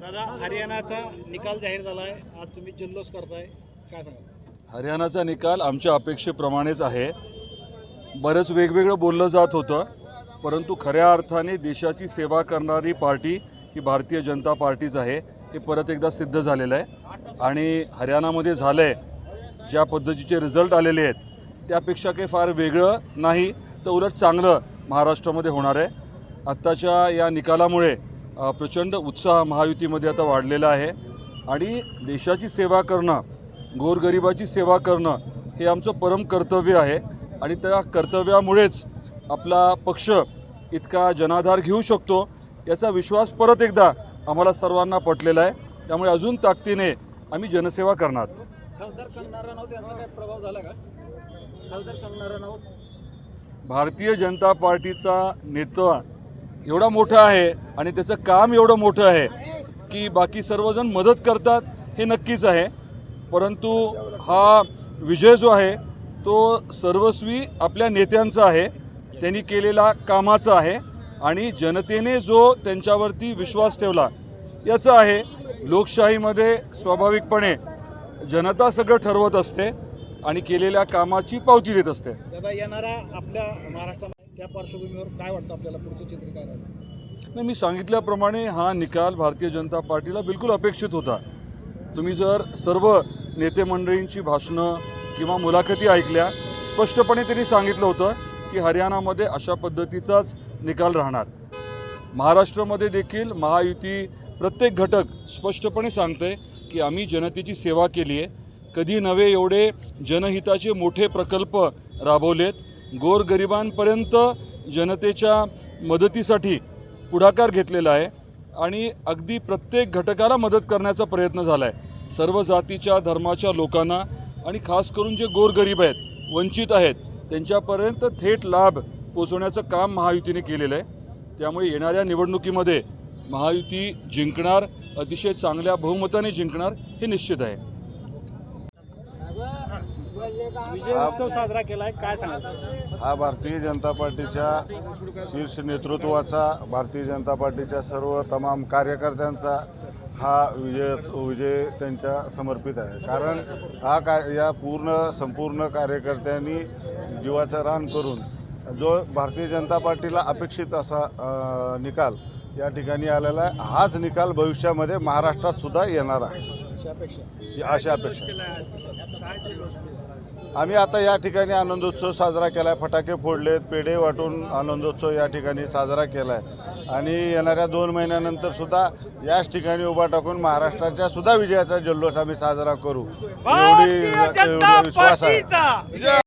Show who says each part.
Speaker 1: दादा हरियाणाचा निकाल जाहीर झालाय. आज तुम्ही जल्लोष करताय. काय सांगा
Speaker 2: हरियाणाचा निकाल आमच्या अपेक्षेप्रमाणेच आहे. बरंच वेगवेगळं बोललं जात होतं परंतु खऱ्या अर्थाने देशाची सेवा करणारी पार्टी ही भारतीय जनता पार्टीच आहे. हे परत एकदा सिद्ध झालेलं आहे. आणि हरियाणामध्ये झालं आहे ज्या पद्धतीचे रिझल्ट आलेले आहेत त्यापेक्षा काही फार वेगळं नाही तर उलट चांगलं महाराष्ट्रामध्ये होणार आहे. आत्ताच्या या निकालामुळे प्रचंड उत्साह महायुतीमध्ये आता वाढलेला आहे. आणि देशाची सेवा करणं गोरगरिबाची सेवा करणं हे आमचं परम कर्तव्य आहे. आणि त्या कर्तव्यामुळेच आपला पक्ष इतका जनाधार घेऊ शकतो याचा विश्वास परत एकदा आम्हाला सर्वांना पटलेला आहे. त्यामुळे अजून ताकदीने आम्ही जनसेवा करणार. भारतीय जनता पार्टीचा नेता एवढा मोठा आहे आणि त्याचं काम एवढं मोठं आहे की बाकी सर्वजण मदत करतात हे नक्कीच आहे. परंतु हा विजय जो आहे तो सर्वस्वी आपल्या नेत्यांचा आहे. त्यांनी केलेला कामाचा आहे. आणि जनतेने जो त्यांच्यावरती विश्वास ठेवला याचा आहे लोकशाहीमध्ये स्वाभाविकपणे जनता सगळं ठरवत असते आणि केलेल्या कामाची पावती देत असते.
Speaker 1: दादा येणारा आपल्या महाराष्ट्रामध्ये त्या पार्श्वभूमीवर काय वाटतं आपल्याला? पुढचं चित्र काय राहील?
Speaker 2: नाही मी सांगितल्याप्रमाणे हा निकाल भारतीय जनता पार्टीला बिलकुल अपेक्षित होता. तुम्ही जर सर्व नेते मंडळींची भाषणं किंवा मुलाखती ऐकल्या स्पष्टपणे त्यांनी सांगितलं होतं की हरियाणामध्ये अशा पद्धतीचाच निकाल राहणार. महाराष्ट्रामध्ये देखील महायुती प्रत्येक घटक स्पष्टपणे सांगते की आम्ही जनतेची सेवा केली आहे. कधी नव्हे एवढे जनहिताचे मोठे प्रकल्प राबवलेत. गोरगरिबांपर्यंत जनतेच्या मदतीसाठी पुढाकार घेतलेला आहे आणि अगदी प्रत्येक घटकाला मदत करण्याचा प्रयत्न झाला आहे सर्व जातीच्या धर्माच्या लोकांना आणि खास करून जे गोरगरीब आहेत वंचित आहेत त्यांच्यापर्यंत थेट लाभ पोचवण्याचं काम महायुतीने केलेलं आहे. त्यामुळे येणाऱ्या निवडणुकीमध्ये महायुती जिंकणार अतिशय चांगल्या बहुमताने जिंकणार हे निश्चित आहे.
Speaker 1: विजय उत्सव साजरा केलाय काय सांगाल?
Speaker 3: हा भारतीय जनता पार्टीच्या शीर्ष नेतृत्वाचा भारतीय जनता पार्टीच्या सर्व तमाम कार्यकर्त्यांचा हा विजय विजय त्यांच्या समर्पित आहे. कारण हा का या पूर्ण संपूर्ण कार्यकर्त्यांनी जीवाचं रान करून जो भारतीय जनता पार्टीला अपेक्षित असा निकाल या ठिकाणी आलेला आहे हाच निकाल भविष्यामध्ये महाराष्ट्रात सुद्धा येणार आहे.
Speaker 1: अपेक्षा
Speaker 3: अशी अपेक्षा आम्ही आता या ठिकाणी आनंदोत्सव साजरा केला आहे फटाके फोडलेत पेढे वाटून आनंदोत्सव या ठिकाणी साजरा केला आहे आणि येणाऱ्या दोन महिन्यानंतर सुद्धा याच ठिकाणी उभा टाकून महाराष्ट्राच्या सुद्धा विजयाचा जल्लोष आम्ही साजरा करू. एवढी एवढी विश्वास आहे.